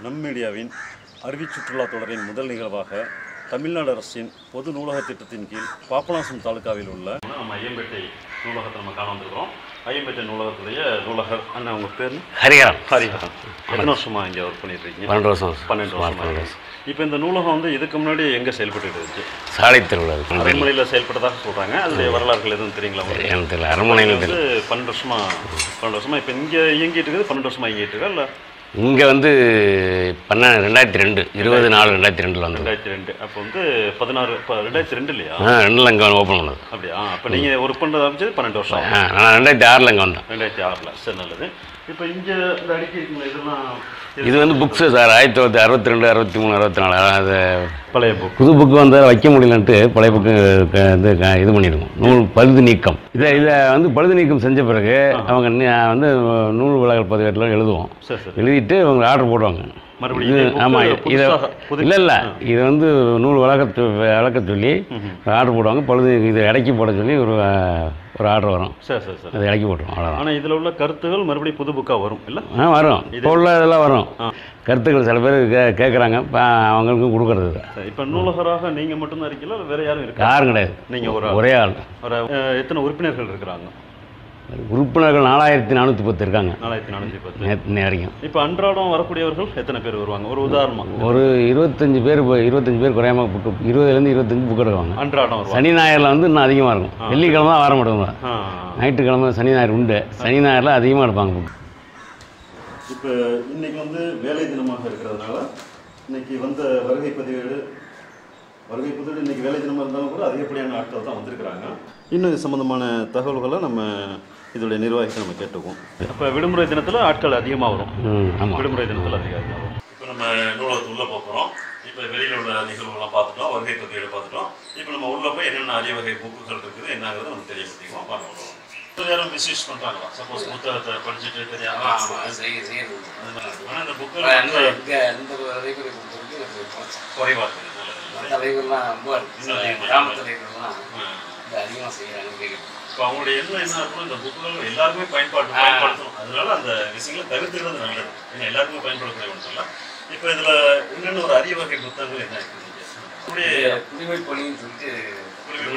நம் மீடியாவின் அறிவி சுற்றுலா தொடரின் முதல் நிகழ்வாக தமிழ்நாடு அரசின் பொது நூலக திட்டத்தின் கீழ் பாபநாசம் தாலுகாவில் உள்ள நம்ம ஐயம்பேட்டை நூலகத்தை நம்ம காண வந்திருக்கிறோம். ஐயம்பேட்டை நூலகத்துடைய நூலகர் அண்ணா உங்கள் பேர் ஹரிகரன் ஹரிஹரன். எத்தனை வருஷமா இங்கே ஒர்க் பண்ணிட்டு இருக்கீங்க? பன்னெண்டு வருஷம் பன்னெண்டு வருஷம்? இப்போ இந்த நூலகம் வந்து இதுக்கு முன்னாடி எங்கே செயல்பட்டு இருந்துச்சு? சாலை திருவிழா. அரண்மனையில் செயல்பட்டதாக சொல்கிறாங்க அதனுடைய வரலாறுகள் எதுவும் தெரியுங்களா? எனக்கு தெரியல. அரண்மனையில் வந்து பன்னெண்டு வருஷமா? பன்னெண்டு வருஷமா? இப்போ இங்கே இயங்கிட்டு இருக்குது. பன்னெண்டு வருஷமா இயங்கிட்டு இருக்கா? இல்லை இங்கே வந்து பண்ண ரெண்டாயிரத்தி ரெண்டு இருபது நாலு ரெண்டாயிரத்தி ரெண்டில் வந்தது. ரெண்டாயிரத்தி ரெண்டு. அப்போ வந்து பதினாறு இப்போ ரெண்டாயிரத்தி ரெண்டு இல்லையா ஆ ரெண்டில் இங்கே ஓப்பன் பண்ணது. அப்படியா? அப்போ நீங்கள் ஒர்க் பண்ணுறது ஆரம்பிச்சது பன்னெண்டு வருஷம் நான் ரெண்டாயிரத்தி ஆறில் இங்கே வந்தேன். ரெண்டாயிரத்தி ஆறில். சரி நல்லது. இப்போ இங்கே இந்த அடிக்கி இருக்குங்களா இதெல்லாம் இது வந்து புக்ஸு சார் ஆயிரத்தி தொள்ளாயிரத்தி அறுபத்தி ரெண்டு அறுபத்தி மூணு அறுபத்தி நாலு அது பழைய புக் புது புக்கு வந்து வைக்க முடியலன்ட்டு பழைய புக்கு இது இது பண்ணிடுவோம். நூல் பழுது நீக்கம். இதை இதை வந்து பழுது நீக்கம் செஞ்ச பிறகு அவங்க வந்து நூல் விலகல் பதிவேட்டில் எழுதுவோம். எழுதிட்டு அவங்க ஆர்டர் போடுவாங்க. மறுபடியும் ஆமாம் இதை இல்லை இல்லை. இது வந்து நூல் வளர்க்க வளர்க்க சொல்லி ஆர்டர் போடுவாங்க. பழுது இது இடைக்கி போட சொல்லி ஒரு ஒரு ஆர்டர் வரும். சரி சரி சரி. அது இடைக்கி போட்டுரும் ஆனால் இதில் உள்ள கருத்துகள் மறுபடியும் புது புக்காக வரும் இல்லை? ஆ வரும். இப்போ உள்ள இதெல்லாம் வரும். கருத்துக்கள் சில பேர் கே கேட்குறாங்க அவங்களுக்கும் கொடுக்கறது இது. சரி இப்போ நூலகராக நீங்கள் மட்டும்தான் இருக்கீங்களா இல்லை வேறு யாரும் இருக்கா? யாரும் கிடையாது. நீங்கள் ஒரு ஒரே ஆள். ஒரு எத்தனை உறுப்பினர்கள் இருக்கிறாங்க? உறுப்பினர்கள் நாலாயிரத்தி நானூற்றி பத்து இருக்காங்க. நாலாயிரத்தி நானூற்றி பத்து. நேற்று வரைக்கும் இப்போ அன்றாடம் வரக்கூடியவர்கள் எத்தனை பேர் வருவாங்க? ஒரு உதாரணமாக ஒரு இருபத்தஞ்சு பேர் இப்போ இருபத்தஞ்சு பேர் குறையாம புக்கு இருபதுலேருந்து இருபத்தஞ்சு புக் எடுக்குவாங்க அன்றாடம் வருவாங்க. சனி ஞாயிறில் வந்து இன்னும் அதிகமாக இருக்கும். வெள்ளிக்கிழமை தான் வர ஆ. ஞாயிற்றுக்கிழமை சனி ஞாயிறு உண்டு. சனி ஞாயிறில் அதிகமாக எடுப்பாங்க புக் இப்போ இன்னைக்கு வந்து வேலை தினமாக இருக்கிறதுனால இன்னைக்கு வந்த வருகை பதிவேடு வருகை பதிவேடு இன்னைக்கு வேலை தினமாக இருந்தாலும் கூட அதிகப்படியான ஆட்கள் தான் வந்திருக்கிறாங்க. இன்னும் இது சம்மந்தமான தகவல்களை நம்ம இதோடைய நிர்வாகிகளை நம்ம கேட்டுக்குவோம். அப்போ விடுமுறை தினத்தில் ஆட்கள் அதிகமாக வரும் விடுமுறை தினத்தில் அதிகமாக வரும் இப்போ நம்ம நூலகத்து உள்ளே போகிறோம் இப்போ வெளியில் உள்ள நிகழ்வுகள்லாம் பார்த்துட்டோம் வருகை பதிவேடு பார்த்துட்டோம் இப்போ நம்ம உள்ளே போய் என்னென்ன அரிய வகை புக்குகள் இருக்குது என்னங்கிறத நம்ம தெரியப்படுத்திக்குவோம். பார்க்கலாம் யாரும் மிஸ்யூஸ் பண்ணுறாங்களா சப்போஸ் புத்தகத்தை படிச்சுட்டு தெரியாம ஆனால் இந்த புக்கில் குறைவாக இருக்குது நல்லது. இப்போ அவங்களுடைய எண்ணம் என்ன இருக்கும் இந்த புக்குகள் எல்லாருமே பயன்பாட்டு பயன்படுத்தணும். அதனால அந்த விஷயங்களை தவிர்த்துக்கிறது நல்லது. ஏன்னா எல்லாருமே பயன்படக்கூடிய ஒன்று இல்லை இப்போ இதில் இன்னொன்று ஒரு அரிய வகை புத்தகங்கள் என்ன இருக்குது அப்படியே குடிமைப்பணின்னு சொல்லிட்டு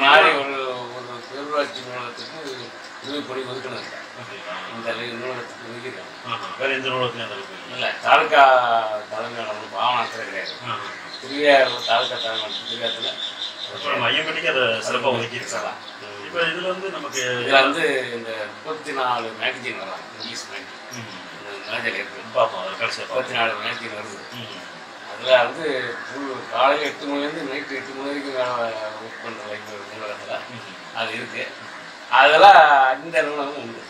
மாதிரி ஒரு ஒரு பேரூராட்சி நூலகத்துக்கு குடிமைப்பணி ஒதுக்கணும் இந்த நூலகத்துக்கு ஒதுக்கிருக்காங்க வேற எந்த அளவுக்கு இல்லை. தாலுக்கா தலைமையாளர் பாவனாத்தில் கிடையாது. திருவியார் தாலுக்கா தலைமையாளர் திருவியாரத்தில் இப்போ நம்ம ஐயம்பட்டிக்கு அதை சிறப்பாக ஒதுக்கி இருக்கலாம் இப்போ இதில் வந்து நமக்கு இதில் வந்து இந்த முப்பத்தி நாலு மேகசின் வரலாம் இங்கிலீஷ் மேகசின் மேஜர் பார்ப்போம் அதை கடைசியாக முப்பத்தி நாலு மேகசின் வருது. அதில் வந்து full காலையில் எட்டு மணிலேருந்து நைட்டு எட்டு மணி வரைக்கும் ஒர்க் பண்ணுற லைஃப் நூலகத்தில் அது இருக்குது அதெல்லாம் இந்த நூலகம் உண்டு.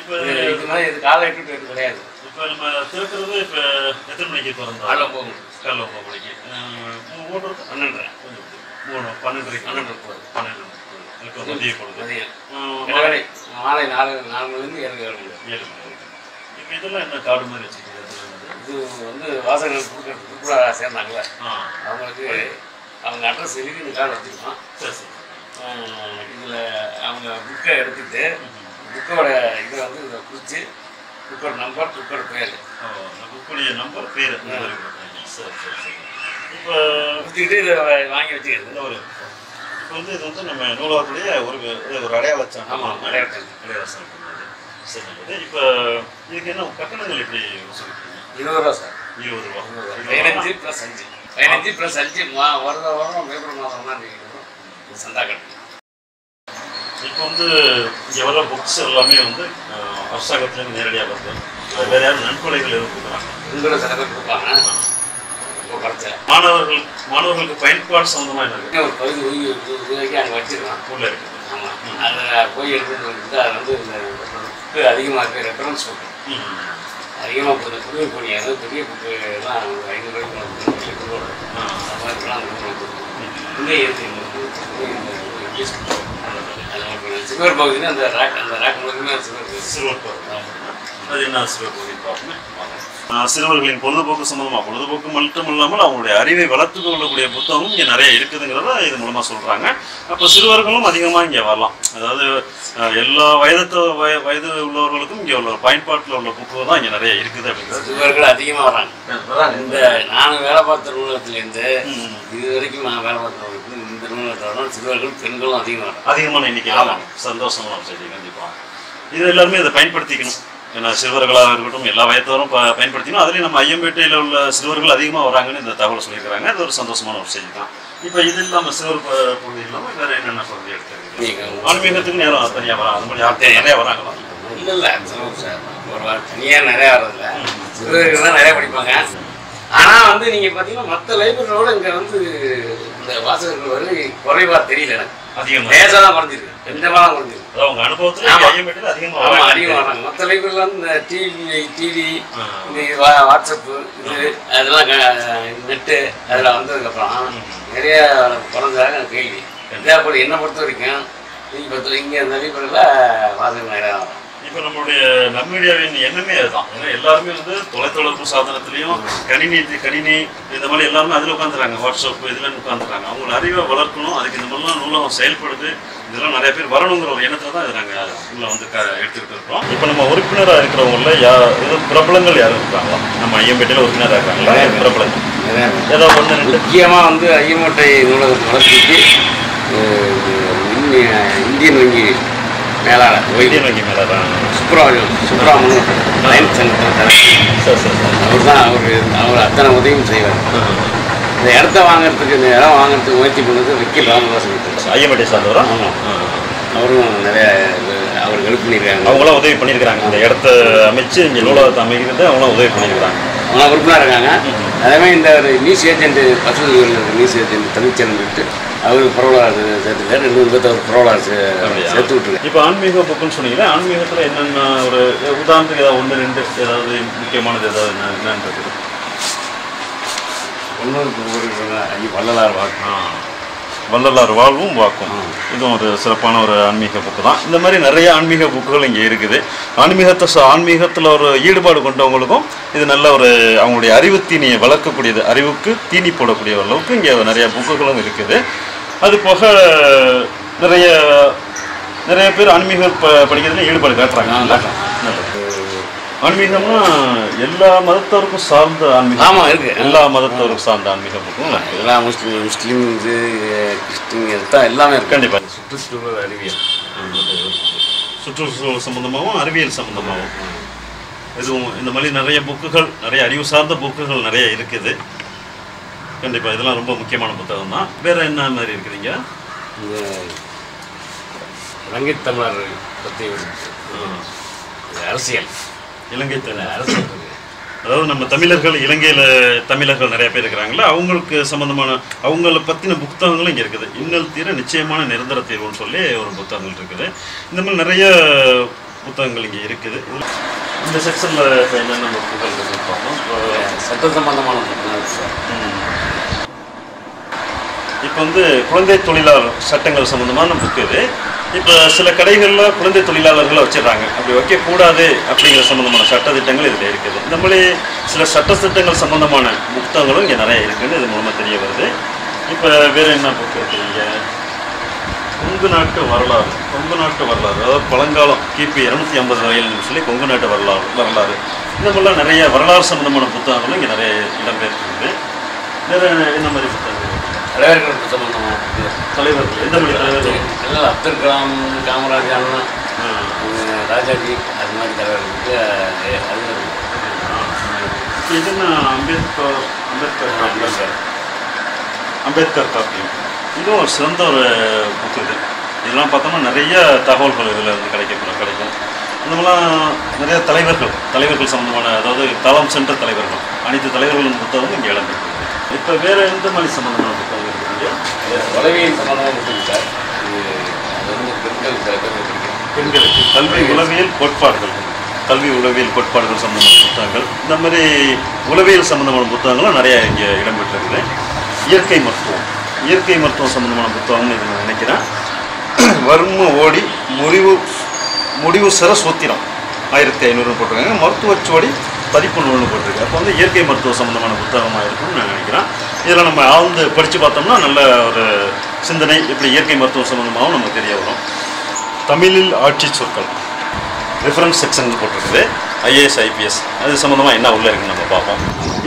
இப்போ இது இது மாதிரி இது காலை எட்டு எட்டு கிடையாது. இப்போ நம்ம திறக்கிறது இப்போ எத்தனை மணிக்கு திறந்தோம்? காலைல போகும் காலைல ஒன்பது மணிக்கு. அஹ், மூணு மூணு பன்னெண்டரைக்கு. பன்னெண்டு போகுது. பன்னெண்டு இப்போ மதிய பொழுது. இடைவேளை மாலை நாலு நாலு மணிலேருந்து ஏழு ஏழு மணி ஏழு மணி. இப்போ இதெல்லாம் என்ன கார்டு மாதிரி வச்சுருக்கீங்க? இது வந்து வாசகர்கள் திருப்பூரா சேர்ந்தாங்களே அவங்களுக்கு அவங்க அட்ரஸ் எழுதி இந்த கார்டு வச்சுருக்கோம். சரி சரி. இதில் அவங்க புக்கை எடுத்துட்டு புக்கோட இதை வந்து இதை குறித்து புக்கோட நம்பர் புக்கோட பேர். புக்குடைய நம்பர் பேர். சரி சரி சரி. இப்போ கொடுத்துக்கிட்டு இதை வாங்கி வச்சுக்கிறது. ஒரு வந்து இது வந்து நம்ம நூலகத்துடைய ஒரு ஒரு அடையாளச்சான் ஆமாம் அடையாளம் அடையாளச்சான் சரி இப்போ இதுக்கு என்ன கட்டணங்கள் எப்படி இருபது ரூபா சார். இருபது ரூபா. பதினஞ்சு ப்ளஸ் அஞ்சு. பதினஞ்சு ப்ளஸ் அஞ்சு மா வருட வருடம் ஏப்ரல் மாதம் தான் சந்தா கட்டணும். இப்போ வந்து இங்கே வர புக்ஸ் எல்லாமே வந்து அரசாங்கத்துலேருந்து நேரடியாக வருது. வேறு யாரும் நன்கொடைகள் எதுவும் கொடுக்குறாங்க உங்களோட சில பேர் கொடுப்பாங்க. இப்போ குறைச்ச மாணவர்கள் மாணவர்களுக்கு பயன்பாடு சம்மந்தமாக என்ன ஒரு பகுதி ஒதுக்கி ரூபாய்க்கு அங்கே வச்சிருக்கான். உள்ள இருக்குது ஆமாம் அதில் போய் எடுத்துட்டு வந்து அது வந்து இந்த அதிகமாக இருக்குது ரெஃபரன்ஸ் புக்கு. ம். அதிகமாக போகுது. புதிய பணி அதாவது பெரிய புக்கு எல்லாம் ஒரு ஐநூறு ரூபாய்க்கு ஆ. அந்த மாதிரிலாம் இந்த. இந்த இங்கிலீஷ். அது சில்வர் பகுதியில் அந்த ரேக் அந்த ரேக் முழுக்கமே சில்வர் பகுதி. சிறுவர் பகுதி. அது என்ன சிறுவர் பகுதி ஆஹ் சிறுவர்களின் பொழுதுபோக்கு சம்பந்தமா பொழுதுபோக்கு மட்டும் இல்லாமல் அவங்களுடைய அறிவை வளர்த்து கொள்ளக்கூடிய புத்தகமும் இங்கே நிறைய இருக்குதுங்கிறத இது மூலமா சொல்றாங்க. அப்போ சிறுவர்களும் அதிகமாக இங்கே வரலாம். அதாவது எல்லா வயதத்து வய வயது உள்ளவர்களுக்கும் இங்கே உள்ள பயன்பாட்டில் உள்ள புக்கு தான் இங்கே நிறைய இருக்குது அப்படிங்கிறது. சிறுவர்கள் அதிகமாக வராங்க இந்த நான் வேலை பார்த்த நூலகத்துலேருந்து இது வரைக்கும் நான் வேலை பார்த்த இந்த நூலகத்தில் சிறுவர்கள் பெண்களும் அதிகமாக. அதிகமான எண்ணிக்கை சந்தோஷமான செய்தி கண்டிப்பாக இது எல்லாருமே இதை பயன்படுத்திக்கணும். ஏன்னா சிறுவர்களாக இருக்கட்டும் எல்லா வயத்தவரும் ப- பயன்படுத்திக்கணும். அதுலேயும் நம்ம ஐயம்பேட்டையில் உள்ள சிறுவர்கள் அதிகமாக வராங்கன்னு இந்த தகவல் சொல்லியிருக்கிறாங்க. அது ஒரு சந்தோஷமான ஒரு செய்தி தான். இப்போ இது இல்லாமல் சிறுவர் பகுதி இல்லாமல் வேறு என்னென்ன பகுதி எடுத்துருக்கு நீங்க ஆன்மீகத்துக்கு நேரம் தனியாக வராங்க. அந்த மாதிரி ஆட்கள் நிறைய வராங்களா இல்லை இல்லை ஒரு தனியாக நிறையா வர்றதில்ல. சிறுவர்கள் தான் நிறையா படிப்பாங்க. ஆனால் வந்து நீங்கள் பார்த்தீங்கன்னா மற்ற லைப்ரரியோட இங்கே வந்து இந்த வாசகர்கள் வந்து குறைவாக தெரியல எனக்கு. அதிகமாக லேசாக தான் குறைஞ்சிருக்கு. கொஞ்சமாக தான் குறைஞ்சிருக்கு. அனுபவத்தில். ஐயம்பேட்டையில் அதிகமாக அதிகம் வராங்க. மற்ற வந்து இந்த டிவி டிவி. இந்த வாட்ஸ்அப்பு இது அதெல்லாம் நெட்டு அதில் வந்ததுக்கப்புறம் நிறைய குறைஞ்சாங்க கேள்வி. இதே போல் என்னை பொறுத்த வரைக்கும் நீங்கள் பொறுத்த இங்கே இந்த வாசகங்கள் நிறையா வரும். இப்போ நம்மளுடைய நம்மீடியாவின் எண்ணமே அதுதான். ஏன்னா எல்லாருமே வந்து தொலைத்தொடர்பு சாதனத்திலையும் கணினி கணினி இந்த மாதிரி எல்லாருமே அதில் உட்காந்துறாங்க வாட்ஸ்அப் இதில் உட்காந்துறாங்க அவங்களோட அறிவை வளர்க்கணும். அதுக்கு இந்த மாதிரிலாம் நூலகம் செயல்படுது. இதெல்லாம் நிறைய பேர் வரணுங்கிற ஒரு எண்ணத்தில் தான் இதை நாங்கள் உள்ள வந்து க எடுத்துக்கிட்டு இருக்கோம் இப்போ நம்ம உறுப்பினராக இருக்கிறவங்கள யா ஏதோ பிரபலங்கள் யாரும் இருக்காங்களா? நம்ம ஐயம்பேட்டையில் உறுப்பினராக இருக்காங்களா பிரபலங்கள் ஏதாவது ஒன்று ரெண்டு? முக்கியமாக வந்து ஐயமோட்டை நூலகத்தை வளர்ச்சிக்கு இந்தியன் வங்கி மேலாளர் ஓய்வு. இந்தியன் வங்கி மேலே தான் சுப்ரமணியம். சுப்ரமணியம் லைன் சரி சரி சரி. அவர் தான் அவர் அவர் அத்தனை உதவியும் செய்வார். இந்த இடத்த வாங்குறதுக்கு இந்த இடம் வாங்குறதுக்கு முயற்சி பண்ணது வக்கீல் ராமதாசன் ஐயம்பேட்டை சார்ந்தவரா ஆமாம் அவரும் நிறைய அவர் ஹெல்ப் பண்ணியிருக்காங்க. அவங்களாம் உதவி பண்ணியிருக்கிறாங்க. இந்த இடத்த அமைச்சு இங்கே நூலகத்தை அமைக்கிறது அவங்களாம் உதவி பண்ணியிருக்கிறாங்க. அவங்க உறுப்பினராக இருக்காங்க. அதே மாதிரி இந்த ஒரு நியூஸ் ஏஜென்ட் இருக்க நியூஸ் ஏஜென்ட் தமிழ்ச்சேனல் அவர் பரவலாளர் சேர்த்துக்காரு மூணு பேர்த்த அவர் அப்படியா? சேர்த்து விட்டுருக்காரு. இப்போ ஆன்மீக புக்குன்னு சொன்னீங்களே ஆன்மீகத்தில் என்னென்ன ஒரு உதாரணத்துக்கு ஏதாவது ஒன்று ரெண்டு ஏதாவது முக்கியமானது ஏதாவது என்ன என்னன்னு இருக்குது ஒன்று ஐயா வள்ளலார் வாக்கு வள்ளலார் வாழ்வும் வாக்கும். இதுவும் ஒரு சிறப்பான ஒரு ஆன்மீக புக்கு தான். இந்த மாதிரி நிறைய ஆன்மீக புக்குகள் இங்கே இருக்குது. ஆன்மீகத்தை ச- ஆன்மீகத்தில் ஒரு ஈடுபாடு கொண்டவங்களுக்கும் இது நல்ல ஒரு அவங்களுடைய அறிவு தீனியை வளர்க்கக்கூடியது அறிவுக்கு தீனி போடக்கூடிய அளவுக்கு இங்கே நிறைய புக்குகளும் இருக்குது. அது போக நிறைய நிறைய பேர் ஆன்மீக ப படிக்கிறதுல ஈடுபாடு காட்டுறாங்க. ஆன்மீகம்னா எல்லா மதத்தவருக்கும் சார்ந்த ஆன்மீகம். ஆமாம் இருக்கு. எல்லா மதத்தவருக்கும் சார்ந்த ஆன்மீக புக்கும் எல்லா முஸ்லீம் முஸ்லீம் இது கிறிஸ்டின் எல்லாம் எல்லாமே இருக்கு. கண்டிப்பா. சுற்றுச்சூழல் அறிவியல். சுற்றுச்சூழல் சம்பந்தமாகவும் அறிவியல் சம்பந்தமாகவும் இதுவும் இந்த மாதிரி நிறைய புக்குகள் நிறைய அறிவு சார்ந்த புக்குகள் நிறைய இருக்குது. கண்டிப்பாக இதெல்லாம் ரொம்ப முக்கியமான புத்தகம் தான். வேற என்ன மாதிரி இருக்குதுங்க இந்த இலங்கை தமிழர் பற்றி அரசியல். இலங்கை இருக்கு அதாவது நம்ம தமிழர்கள் இலங்கையில் தமிழர்கள் நிறைய பேர் இருக்கிறாங்களா அவங்களுக்கு சம்பந்தமான அவங்கள பற்றின புத்தகங்களும் இங்கே இருக்குது. இன்னல் தீர நிச்சயமான நிரந்தர தீர்வுன்னு சொல்லி ஒரு புத்தகங்கள் இருக்குது. இந்த மாதிரி நிறைய புத்தகங்கள் இங்கே இருக்குது. இந்த செக்ஷனில் இப்போ என்னென்ன புத்தகங்கள் இப்போ சட்ட சம்பந்தமான புத்தகம் சார். இப்போ வந்து குழந்தை தொழிலாளர் சட்டங்கள் சம்மந்தமான புக்கு இது. இப்போ சில கடைகளில் குழந்தை தொழிலாளர்களை வச்சிடுறாங்க. அப்படி வைக்கக்கூடாது அப்படிங்கிற சம்மந்தமான சட்ட திட்டங்கள் இதில் இருக்குது. இந்த மாதிரி சில சட்ட திட்டங்கள் சம்மந்தமான புத்தகங்களும் இங்கே நிறைய இருக்குன்னு இது மூலமாக தெரிய வருது. இப்போ வேறு என்ன புக்கு இருக்குங்க கொங்கு நாட்டு வரலாறு. கொங்கு நாட்டு வரலாறு. அதாவது பழங்காலம் கிபி இரநூத்தி ஐம்பது வரையில் சொல்லி கொங்கு நாட்டு வரலாறு வரலாறு. இந்த மாதிரிலாம் நிறைய வரலாறு சம்மந்தமான புத்தகங்களும் இங்கே நிறைய இடம்பெற்றிருக்குது வேறு என்ன மாதிரி புத்தகங்கள்? தலைவர்களுக்கு சம்பந்தமான புத்தகம். தலைவர்கள் எந்த மொழி தலைவர்கள்? எல்லாம் அப்துல் கலாம் காமராஜ் அண்ணா ராஜாஜி அது மாதிரி தலைவர்களுக்கு அது இருக்கு. இது என்ன அம்பேத்கர் அம்பேத்கர் காப்பியம் அம்பேத்கர். காப்பியம் இதுவும் ஒரு சிறந்த ஒரு புக்கு இது. இதெல்லாம் பார்த்தோம்னா நிறைய தகவல்கள் இதில் இருந்து கிடைக்கும் கிடைக்கும். இந்த மாதிரிலாம் நிறைய தலைவர்கள் தலைவர்கள் சம்மந்தமான அதாவது தளம் சென்ற தலைவர்கள் அனைத்து தலைவர்களின் புத்தகமும் இங்கே இடம்பெற்றிருக்கு இப்போ வேறு எந்த மாதிரி சம்மந்தமான புத்தகம் இருக்குங்க உளவியல் சம்பந்தமாக புத்தகம் சார் இது அது வந்து பெண்கள் சில பேர் பெண்களுக்கு கல்வி உளவியல் கோட்பாடுகள். கல்வி உளவியல் கோட்பாடுகள் சம்பந்தமான புத்தகங்கள். இந்த மாதிரி உளவியல் சம்பந்தமான புத்தகங்களும் நிறைய இங்கே இடம்பெற்றிருக்குது. இயற்கை மருத்துவம். இயற்கை மருத்துவம் சம்பந்தமான புத்தகம்னு இது நான் நினைக்கிறேன். வர்ம ஓடி முடிவு முடிவு சிற சூத்திரம். ஆயிரத்தி ஐநூறுன்னு போட்டிருக்காங்க. மருத்துவச்சுவடி பதிப்பு நூல்னு போட்டிருக்கு. அப்போ வந்து இயற்கை மருத்துவ சம்பந்தமான புத்தகமாக இருக்கும்னு நான் நினைக்கிறேன். இதில் நம்ம ஆழ்ந்து படித்து பார்த்தோம்னா நல்ல ஒரு சிந்தனை இப்படி இயற்கை மருத்துவம் சம்பந்தமாகவும் நமக்கு தெரிய வரும். தமிழில் ஆட்சி சொற்கள். ரெஃபரன்ஸ் செக்ஷன் போட்டிருக்குது. ஐஏஎஸ் ஐபிஎஸ் அது சம்மந்தமாக என்ன உள்ள இருக்குன்னு நம்ம பார்ப்போம்.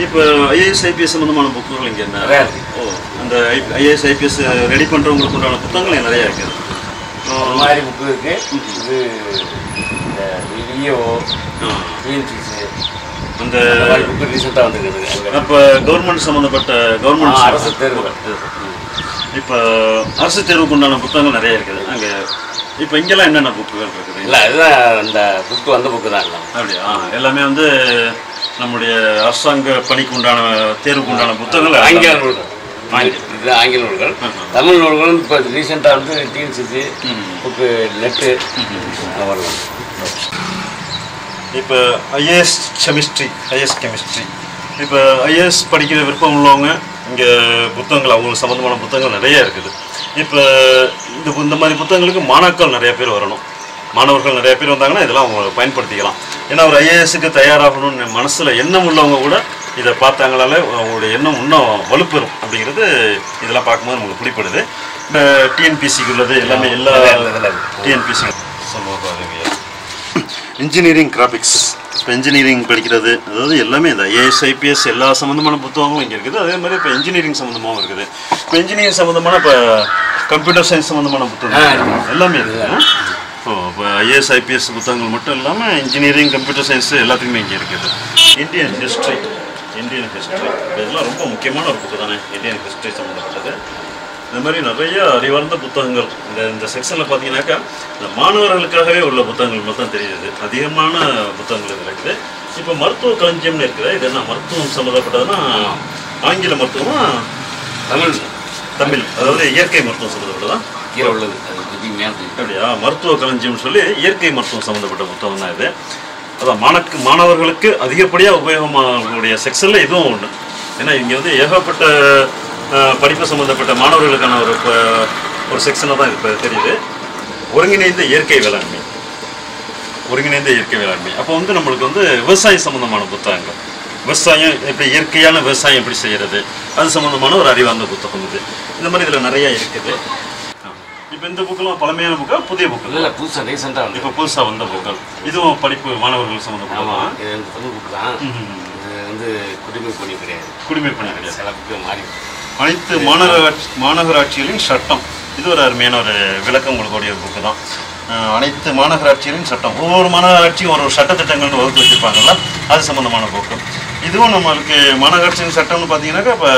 இப்போ ஐஏஎஸ் ஐபிஎஸ் சம்மந்தமான புக்குகள் இங்கே நிறையா இருக்கு. ஓ அந்த ஐஏஎஸ் ஐபிஎஸ் ரெடி பண்ணுறவங்களுக்கு உண்டான புத்தகங்கள் நிறையா இருக்குது. மாதிரி புக்கு இருக்கு. இது இந்த விஓ ஆ. மாதிரி புக்கு ரீசெண்டாக வந்துருக்குது. அப்போ கவர்மெண்ட் சம்மந்தப்பட்ட கவர்மெண்ட் அரசு தேர்வுகள். இப்போ அரசு தேர்வுக்கு உண்டான புத்தகங்கள் நிறைய இருக்குது. அங்கே இப்போ இங்கெல்லாம் என்னென்ன புக்குகள் இருக்குது? இல்லை அதுதான் அந்த புக்கு வந்த புக்கு தான் எல்லாம். அப்படியா? எல்லாமே வந்து நம்முடைய அரசாங்க பணிக்கு உண்டான தேர்வுக்கு உண்டான புத்தகங்கள். ஆங்கில நூல்கள். இது ஆங்கில நூல்கள். தமிழ் நூல்களும் இப்போ ரீசெண்டாக வந்து டிஎன்சிசி புக்கு நெட்டு வரும் இப்போ ஐஏஎஸ் கெமிஸ்ட்ரி ஐஏஎஸ் கெமிஸ்ட்ரி இப்போ ஐஏஎஸ் படிக்கிற விருப்பம் உள்ளவங்க இங்கே புத்தகங்கள் அவங்களுக்கு சம்மந்தமான புத்தகங்கள் நிறைய இருக்குது. இப்போ இந்த இந்த மாதிரி புத்தகங்களுக்கு மாணாக்கள் நிறைய பேர் வரணும். மாணவர்கள் நிறைய பேர் வந்தாங்கன்னா இதெல்லாம் அவங்க பயன்படுத்திக்கலாம். ஏன்னா ஒரு ஐஏஎஸ்க்கு தயாராகணும்னு மனசில் எண்ணம் உள்ளவங்க கூட இதை பார்த்தாங்களால அவங்களுடைய எண்ணம் இன்னும் வலுப்பெறும் அப்படிங்கிறது இதெல்லாம் பார்க்கும்போது நமக்கு பிடிப்படுது இந்த டிஎன்பிசிக்கு உள்ளது எல்லாமே எல்லா டிஎன்பிசி சமூக அறிவியல். இன்ஜினியரிங் கிராபிக்ஸ் இப்போ இன்ஜினியரிங் படிக்கிறது அதாவது எல்லாமே இந்த ஐஏஎஸ் ஐபிஎஸ் எல்லா சம்மந்தமான புத்தகங்களும் இங்கே இருக்குது. அதே மாதிரி இப்போ இன்ஜினியரிங் சம்மந்தமாகவும் இருக்குது. இப்போ இன்ஜினியரிங் சம்மந்தமான இப்போ கம்ப்யூட்டர் சயின்ஸ் சம்மந்தமான புத்தகம் எல்லாமே இருக்குது. ஓ இப்போ ஐஏஎஸ் ஐபிஎஸ் புத்தகங்கள் மட்டும் இல்லாமல் இன்ஜினியரிங் கம்ப்யூட்டர் சயின்ஸ் எல்லாத்துக்குமே இங்கே இருக்குது. இந்தியன் ஹிஸ்ட்ரி இந்தியன் ஹிஸ்ட்ரி இதெல்லாம் ரொம்ப முக்கியமான ஒரு புக்கு தானே இந்தியன் ஹிஸ்ட்ரி சம்மந்தப்பட்டது இந்த மாதிரி நிறைய அறிவார்ந்த புத்தகங்கள். இந்த இந்த செக்ஷனில் பார்த்தீங்கன்னாக்கா இந்த மாணவர்களுக்காகவே உள்ள புத்தகங்கள் மட்டும் தெரியுது. அதிகமான புத்தகங்கள் இதில் இருக்குது. இப்போ மருத்துவ களஞ்சியம்னு இருக்குது. இது என்ன மருத்துவம் சம்மந்தப்பட்டதுன்னா ஆங்கில மருத்துவமா? தமிழ். தமிழ். அதாவது இயற்கை மருத்துவம் சம்மந்தப்பட்டதா? கீழே உள்ளது. அப்படியா? மருத்துவ களஞ்சியம்னு சொல்லி இயற்கை மருத்துவம் சம்மந்தப்பட்ட புத்தகம் தான் இது. அதான் மாணக்கு மாணவர்களுக்கு அதிகப்படியாக உபயோகமாகக்கூடிய செக்ஷனில் இதுவும் ஒன்று ஏன்னா இங்கே வந்து ஏகப்பட்ட படிப்பு சம்மந்தப்பட்ட மாணவர்களுக்கான ஒரு ஒரு செக்ஷனாக தான் இப்போ தெரியுது. ஒருங்கிணைந்த இயற்கை வேளாண்மை. ஒருங்கிணைந்த இயற்கை வேளாண்மை. அப்போ வந்து நம்மளுக்கு வந்து விவசாயம் சம்மந்தமான புத்தகங்கள். விவசாயம் எப்படி இயற்கையான விவசாயம் எப்படி செய்கிறது அது சம்மந்தமான ஒரு அறிவார்ந்த புத்தகம் இது. இந்த மாதிரி இதில் நிறைய இருக்குது. இப்போ இந்த புக்கெல்லாம் பழமையான புக்கா புதிய புக்கு? இல்லை புதுசாக ரீசெண்டாக வந்து இப்போ புதுசாக வந்த புக்கள் இதுவும் படிப்பு மாணவர்கள் சம்மந்தப்பட்டதா ஆமாம் இது வந்து தமிழ் புக்கு தான். இது வந்து குடிமை பணி கிடையாது. குடிமை பணி கிடையாது. சில புக்கு மாறி அனைத்து மாநகராட்சி மாநகராட்சிகளின் சட்டம். இது ஒரு அருமையான ஒரு விளக்கம் உங்களுடைய புக்கு தான். அனைத்து மாநகராட்சிகளின் சட்டம். ஒவ்வொரு மாநகராட்சியும் ஒரு ஒரு சட்டத்திட்டங்கள்னு வகுத்து வச்சிருப்பாங்கல்ல அது சம்மந்தமான புக்கு இதுவும் நம்மளுக்கு மாநகராட்சியின் சட்டம்னு பார்த்தீங்கன்னாக்கா இப்போ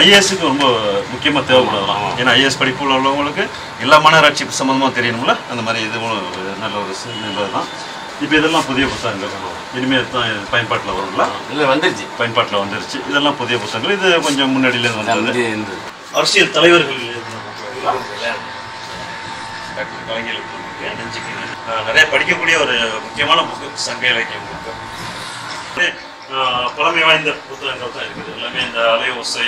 ஐஏஎஸ்க்கு ரொம்ப முக்கியமாக தேவைப்படலாம் ஏன்னா ஐஏஎஸ் படிப்பு உள்ளவங்களுக்கு எல்லா மாநகராட்சி சம்மந்தமாக தெரியணும்ல அந்த மாதிரி இதுவும் நல்ல ஒரு நல்லது தான் இப்போ இதெல்லாம் புதிய புத்தகங்கள் இனிமேல் தான் பயன்பாட்டில் வரும்ல? இல்லை வந்துருச்சு. பயன்பாட்டில் வந்துருச்சு. இதெல்லாம் புதிய புத்தகங்கள். இது கொஞ்சம் முன்னாடியிலேருந்து வந்தது அரசியல் தலைவர்கள் டாக்டர் கலைஞர் இருக்கு, நெஞ்சுக்கு. ஆஹ் நிறைய படிக்கக்கூடிய ஒரு முக்கியமான புக்கு சங்க இலக்கியம் புக்கு. பழமை வாய்ந்த புத்தகங்கள் தான் இருக்குது. எல்லாமே இந்த அலை ஓசை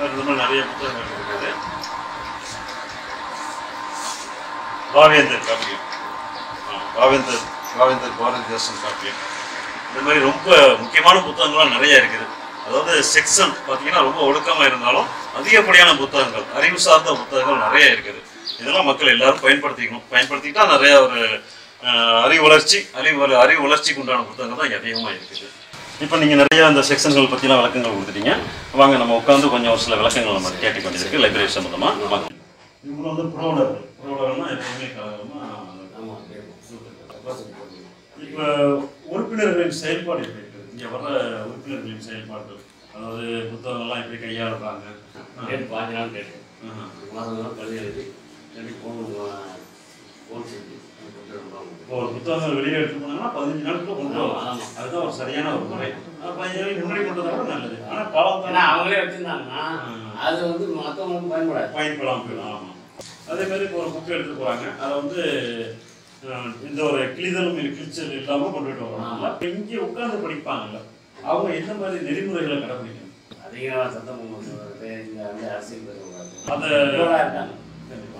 மாதிரி நிறைய புத்தகங்கள் இருக்குது. பாவேந்தர் ஆஹ் பாவேந்தர் பாவேந்தர் பாரதிதாசன் காப்பியம் இந்த மாதிரி ரொம்ப முக்கியமான புத்தகங்கள்லாம் நிறைய இருக்குது. அதாவது செக்ஷன் பார்த்தீங்கன்னா ரொம்ப ஒழுக்கமாக இருந்தாலும் அதிகப்படியான புத்தகங்கள் அறிவு சார்ந்த புத்தகங்கள் நிறைய இருக்குது. இதெல்லாம் மக்கள் எல்லாரும் பயன்படுத்திக்கணும். பயன்படுத்திக்கிட்டா நிறைய ஒரு அஹ், அறிவு வளர்ச்சி அறிவு அறிவு வளர்ச்சிக்கு உண்டான புத்தகங்கள் தான் அதிகமாக இருக்குது. இப்போ நீங்கள் நிறைய அந்த செக்ஷன்கள் பற்றிலாம் விளக்கங்கள் கொடுத்துட்டீங்க. வாங்க நம்ம உட்காந்து கொஞ்சம் ஒரு சில விளக்கங்கள் நம்ம கேட்க வேண்டியது லைப்ரரி சம்மந்தமாக வாங்க. இவங்க வந்து ப்ரோலர் ப்ரோலர்னா எப்பவுமே இப்போ உறுப்பினர்களின் செயல்பாடு எப்படி இருக்குது இங்கே வர்ற உறுப்பினர்களின் செயல்பாடுகள் அதாவது புத்தகங்கள்லாம் எப்படி கையாளுறாங்க? டேட் பாஞ்சு நாள். மாதம் தான் கழுதி எழுதி செஞ்சு கொண்டு வருவாங்க இப்போ ஒரு புத்தகங்கள் வெளியே எடுத்து போனாங்கன்னா பதினஞ்சு நாளுக்குள்ள கொண்டு வரலாம். அதுதான் ஒரு சரியான ஒரு முறை. பதினஞ்சு நாளைக்கு முன்னாடி கொண்டு வந்தா நல்லது. ஆனால் பழம் அவங்களே வச்சிருந்தாங்கன்னா அது வந்து மற்றவங்களுக்கு பயன்படாது. பயன்படாமல் போயிடும். ஆமாம் அதே மாதிரி இப்போ ஒரு புக்கு எடுத்து போகிறாங்க அதை வந்து எந்த ஒரு கிழிதலும் இல்லை, கிழிச்சல் இல்லாமல் கொண்டுட்டு இப்போ இங்கே உட்கார்ந்து படிப்பாங்கல்ல. அவங்க எந்த மாதிரி நெறிமுறைகளை கடைப்பிடிக்கணும் அதிகமாக சத்தம் இந்த வந்து அரசியல் அதை அதை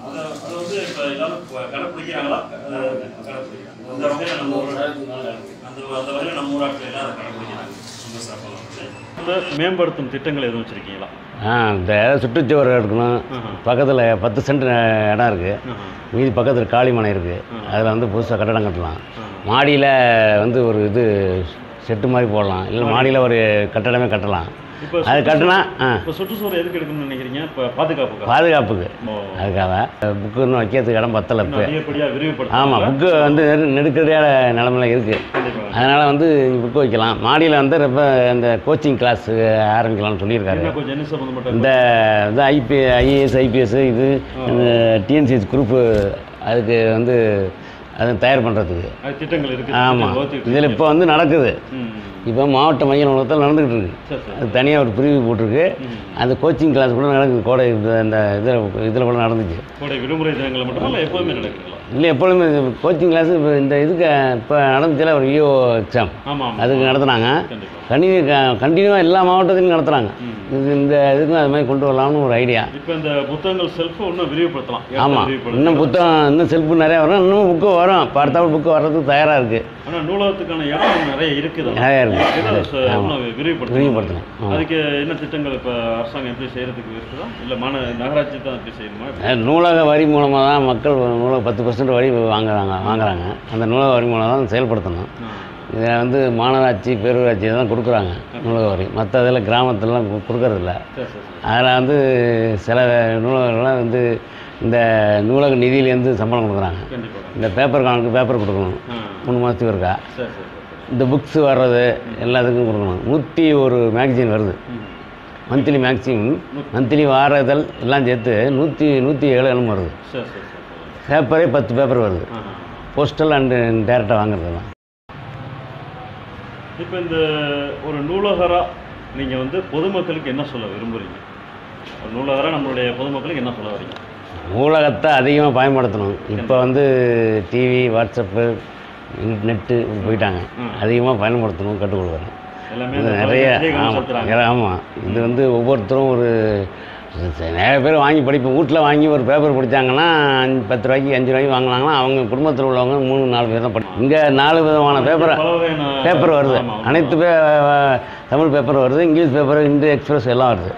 அதை வந்து இப்போ எல்லாரும் கடைப்பிடிக்கிறாங்களா கடைப்பிடிக்கிறாங்க அந்த வகையில் நம்ம ஊர் அந்த அந்த வகையில் நம்ம ஊராட்கள் எல்லாம் அதை கடைப்பிடிக்கிறாங்க ரொம்ப சிறப்பாக மேம்படுத்தும் திட்டங்கள் எதுவும் வச்சுருக்கீங்களா? ஆ இந்த சுற்றுச்சுவர் எடுக்கணும். பக்கத்தில் பத்து சென்ட் இடம் இருக்குது மீதி பக்கத்தில் காளி மனை இருக்குது அதில் வந்து புதுசாக கட்டடம் கட்டலாம். மாடியில் வந்து ஒரு இது செட்டு மாதிரி போடலாம். இல்லை மாடியில் ஒரு கட்டடமே கட்டலாம். அது கட்டினா இப்போ சுற்றுச்சூழல் எதுக்கு எடுக்கணும்னு நினைக்கிறீங்க? இப்போ பாதுகாப்புக்கா. அதுக்காக புக்கு இன்னும் வைக்கிறதுக்கு இடம் பத்தலை இப்போ ஆமாம் புக்கு வந்து நெரு நெருக்கடியான நிலமையில இருக்குது கண்டிப்பாக அதனால் வந்து புக்கு வைக்கலாம். மாடியில் வந்து ரொம்ப அந்த கோச்சிங் கிளாஸ் ஆரம்பிக்கலாம்னு சொல்லியிருக்காரு. இந்த இது ஐபி ஐஏஎஸ் ஐபிஎஸ் இது டிஎன்சிஎஸ் குரூப்பு அதுக்கு வந்து அது தயார் பண்ணுறதுக்கு திட்டங்கள் இருக்குது ஆமாம் இதில் இப்போ வந்து நடக்குது. இப்போ மாவட்ட மைய நூலகத்தில் நடந்துக்கிட்டு இருக்கு. சரி சரி. அது தனியாக ஒரு பிரிவு போட்டிருக்கு. அந்த கோச்சிங் கிளாஸ் கூட நடக்குது. கோடை இந்த- இதில் இதில் கூட நடந்துச்சு. கோடை விடுமுறை தினங்களில் மட்டுமா எப்போதுமே நடக்குதுங்களா? இல்லை எப்பொழுதுமே கோச்சிங் கிளாஸ் இப்போ இந்த இதுக்கு இப்போ நடந்துச்சுல ஒரு விஓ எக்ஸாம் ஆமாம் ஆமாம் அதுக்கு நடத்துனாங்க கண்டினியூ கண்டினியூவாக எல்லா மாவட்டத்திலும் நடத்துகிறாங்க இது இந்த இதுக்கும் அது மாதிரி கொண்டு வரலாம்னு ஒரு ஐடியா இப்போ இந்த புத்தகங்கள் செல்ஃபை இன்னும் விரிவுபடுத்தலாம். ஆமாம் விரிவுபடுத்தலாம்? இன்னும் புத்தகம் இன்னும் செல்ஃபு நிறையா வரும். இன்னும் புக்கு வரும். அடுத்த புக்கு வர்றதுக்கு தயாராக இருக்குது ஆனால் நூலகத்துக்கான இடம் நிறைய இருக்குது. நிறையா இருக்குது விரிவுபடுத்தணும் ஆமாம் அதுக்கு என்ன திட்டங்கள் இப்போ அரசாங்கம் எப்படி செய்யறதுக்கு இருக்குதா? இல்லை மாந நகராட்சி தான் எப்படி செய்யணுமா? நூலக வரி மூலமாக தான் மக்கள் நூலக பத்து பர்சன்ட் வரி வாங்குறாங்க வாங்குறாங்க. அந்த நூலக வரி மூலம் தான் செயல்படுத்தணும். இதில் வந்து மாநகராட்சி பேரூராட்சி தான் கொடுக்குறாங்க நூலக வரி. மற்ற இதில் கிராமத்துலலாம் கொடுக்கறதில்ல. அதில் வந்து சில நூலகர்கள்லாம் வந்து இந்த நூலக நிதியிலேருந்து சம்பளம் கொடுக்குறாங்க. இந்த பேப்பர் கணக்கு பேப்பர் கொடுக்கணும். மூணு மாதத்துக்கு இருக்கா இந்த புக்ஸ் வர்றது எல்லாத்துக்கும் கொடுக்கணும். நூற்றி ஒரு மேகசின் வருது. மந்த்லி மேக்சிம் மந்த்லி வார இதழ் எல்லாம் சேர்த்து நூற்றி நூற்றி ஏழு எண்ணம் வருது. பேப்பரே பத்து பேப்பர் வருது. போஸ்டல் அண்டு டேரெக்டாக வாங்குறதெல்லாம். இப்போ இந்த ஒரு நூலகரா நீங்கள் வந்து பொதுமக்களுக்கு என்ன சொல்ல விரும்புறீங்க? ஒரு நூலகரா நம்மளுடைய பொதுமக்களுக்கு என்ன சொல்ல வரீங்க? நூலகத்தை அதிகமாக பயன்படுத்தணும். இப்போ வந்து டிவி வாட்ஸ்அப்பு நெட்டு போயிட்டாங்க. அதிகமாக பயன்படுத்தணும் கற்றுக் கொடுக்குறேன் நிறைய. ஆமாம் ஆமாம் இது வந்து ஒவ்வொருத்தரும் ஒரு நிறைய பேர் வாங்கி படிப்பு வீட்டில் வாங்கி ஒரு பேப்பர் படித்தாங்கன்னா அஞ்சு பத்து ரூபாய்க்கு அஞ்சு ரூபாய்க்கு வாங்கினாங்கன்னா அவங்க குடும்பத்தில் உள்ளவங்க மூணு நாலு பேர் தான் படி இங்கே நாலு விதமான பேப்பரை பேப்பர் வருது. அனைத்து பே தமிழ் பேப்பர் வருது இங்கிலீஷ் பேப்பர் இந்து எக்ஸ்பிரஸ் எல்லாம் வருது.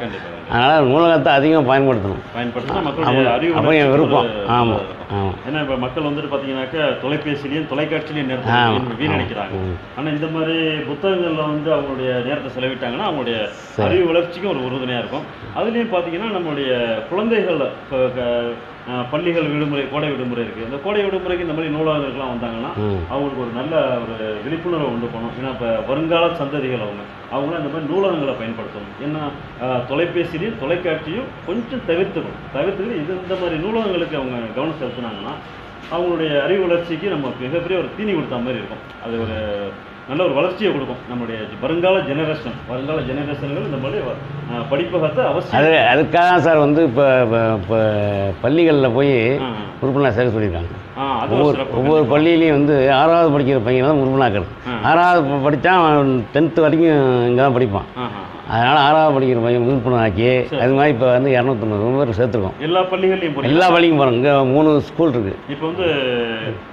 அதனால் நூலகத்தை அதிகமாக பயன்படுத்தணும். பயன்படுத்தினா மக்களுடைய அவங்க அறிவு அப்போ என் விருப்பம். ஆமாம் ஆமாம் ஏன்னா இப்போ மக்கள் வந்துட்டு பார்த்தீங்கன்னாக்கா தொலைபேசிலையும் தொலைக்காட்சிலையும் நேரத்தை வீணடிக்கிறாங்க. ஆனால் இந்த மாதிரி புத்தகங்களில் வந்து அவங்களுடைய நேரத்தை செலவிட்டாங்கன்னா அவங்களுடைய அறிவு வளர்ச்சிக்கும் ஒரு உறுதுணையாக இருக்கும். அதுலேயும் பார்த்தீங்கன்னா நம்மளுடைய குழந்தைகள் இப்போ பள்ளிகள் விடுமுறை கோடை விடுமுறை இருக்குது இந்த கோடை விடுமுறைக்கு இந்த மாதிரி நூலகங்களுக்குலாம் வந்தாங்கன்னா அவங்களுக்கு ஒரு நல்ல ஒரு விழிப்புணர்வை உண்டு பண்ணும் ஏன்னா இப்போ வருங்கால சந்ததிகள் அவங்க அவங்களும் இந்த மாதிரி நூலகங்களை பயன்படுத்தணும். ஏன்னா அஹ், தொலைபேசிலையும் தொலைக்காட்சியும் கொஞ்சம் தவிர்த்துக்கணும். தவிர்த்துக்கிட்டு இது இந்த மாதிரி நூலகங்களுக்கு அவங்க கவனம் செலுத்தினாங்கன்னா அவங்களுடைய அறிவு வளர்ச்சிக்கு நம்ம மிகப்பெரிய ஒரு தீனி கொடுத்த மாதிரி இருக்கும். அது ஒரு நல்ல ஒரு வளர்ச்சியை கொடுக்கும் நம்மளுடைய வருங்கால ஜெனரேஷன் வருங்கால ஜெனரேஷன்கள் இந்த மாதிரி படிப்பகத்தை அவசியம் அது அதுக்காக தான் சார் வந்து இப்போ இப்போ பள்ளிகளில் போய் உறுப்பினர் சேர்க்க சொல்லியிருக்காங்க. ஒவ்வொரு ஒவ்வொரு பள்ளியிலையும் வந்து ஆறாவது படிக்கிற பையன் தான் உறுப்பினாக்கள். ஆறாவது படித்தா அவன் டென்த்து வரைக்கும் இங்கே தான் படிப்பான். அதனால் ஆறாவது படிக்கிற பையன் உறுப்பினராக்கி அது மாதிரி இப்போ வந்து இரநூத்தொண்ணூறு பேர் சேர்த்துருக்கோம். எல்லா பள்ளிகள்லையும் போறீங்க? எல்லா பள்ளிக்கும் போகிறோம் இங்கே மூணு ஸ்கூல் இருக்குது இப்போ வந்து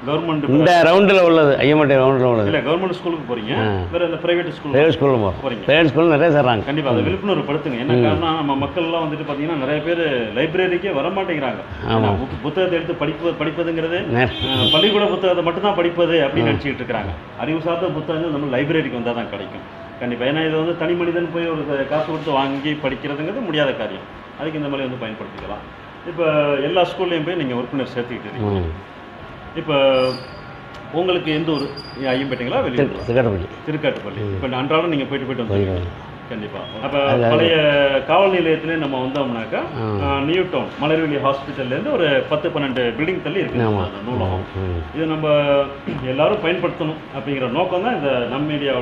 கவர்மெண்ட் இந்த ரவுண்டில் உள்ளது ஐயம்பட்டி ரவுண்டில் உள்ளது. இல்ல கவர்மெண்ட் ஸ்கூலுக்கு போறீங்க. வேற இந்த பிரைவேட் ஸ்கூல் பிரைவேட் ஸ்கூலில் போகிறோம் பிரைவேட் ஸ்கூல் நிறைய சேர்றாங்க. கண்டிப்பா அதை விழிப்புணர்வு படுத்துங்க என்ன காரணம் நம்ம மக்கள் எல்லாம் வந்துட்டு பாத்தீங்கன்னா நிறைய பேர் லைப்ரரிக்கே வர மாட்டேங்கிறாங்க புத்த- புத்தகத்தை எடுத்து படிப்பு படிப்பதுங்கிறது பள்ளிக்கூட புத்தகத்தை மட்டும் தான் படிப்பது அப்படின்னு நினைச்சிட்டு இருக்காங்க. அறிவு சார்ந்த புத்தகங்கள் நம்ம லைப்ரரிக்கு வந்தால் தான் கிடைக்கும். கண்டிப்பா. ஏன்னா இது வந்து தனி மனிதன் போய் ஒரு காசு கொடுத்து வாங்கி படிக்கிறதுங்கிறது முடியாத காரியம். அதுக்கு இந்த மாதிரி வந்து பயன்படுத்திக்கலாம். இப்போ எல்லா ஸ்கூல்லையும் போய் நீங்கள் உறுப்பினர் சேர்த்துக்கிட்டு இருக்கீங்க. இப்போ உங்களுக்கு எந்த ஊர்? ஐயம்பேட்டைங்களா வெளியூர்? சிகரப்பள்ளி திருக்காட்டுப்பள்ளி. இப்போ அன்றாடம் நீங்கள் போயிட்டு போயிட்டு வந்து போயிட்டு கண்டிப்பா அப்போ பழைய காவல் நிலையத்திலே நம்ம வந்தோம்னாக்கா நியூ டவுன் மலர்வெளி ஹாஸ்பிட்டல்லேருந்து ஒரு பத்து பன்னெண்டு பில்டிங் தள்ளி இருக்கு அந்த நூலகம். இது நம்ம எல்லாரும் பயன்படுத்தணும் அப்படிங்கிற நோக்கம் தான் இந்த நம் மீடியா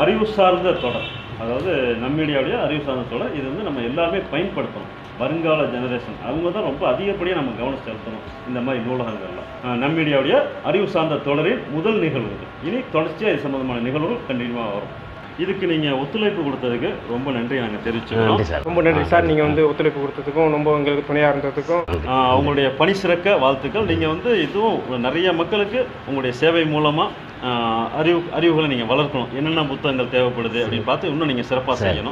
அறிவு சார்ந்த தொடர். அதாவது நம் மீடியாவுடைய அறிவு சார்ந்த தொடர். இது வந்து நம்ம எல்லாருமே பயன்படுத்தணும். வருங்கால ஜெனரேஷன் அவங்க தான் ரொம்ப அதிகப்படியாக நம்ம கவனம் செலுத்தணும் இந்த மாதிரி நூலகங்கள்ல. அஹ், நம் மீடியாவுடைய அறிவு சார்ந்த தொடரின் முதல் நிகழ்வு இனி தொடர்ச்சியாக இது சம்பந்தமான நிகழ்வுகள் கண்டினியூவாக வரும். இதுக்கு நீங்கள் ஒத்துழைப்பு கொடுத்ததுக்கு ரொம்ப நன்றி. நாங்கள் தெரிவிச்சுக்கிறோம். ரொம்ப நன்றி சார். நீங்கள் வந்து ஒத்துழைப்பு கொடுத்ததுக்கும் ரொம்ப எங்களுக்கு துணையாக இருந்ததுக்கும். அவங்களுடைய பணி சிறக்க வாழ்த்துக்கள். நீங்கள் வந்து இதுவும் நிறைய மக்களுக்கு உங்களுடைய சேவை மூலமாக அறிவு அறிவுகளை நீங்கள் வளர்க்கணும். என்னென்ன புத்தகங்கள் தேவைப்படுது அப்படின்னு பார்த்து இன்னும் நீங்கள் சிறப்பாக செய்யணும்.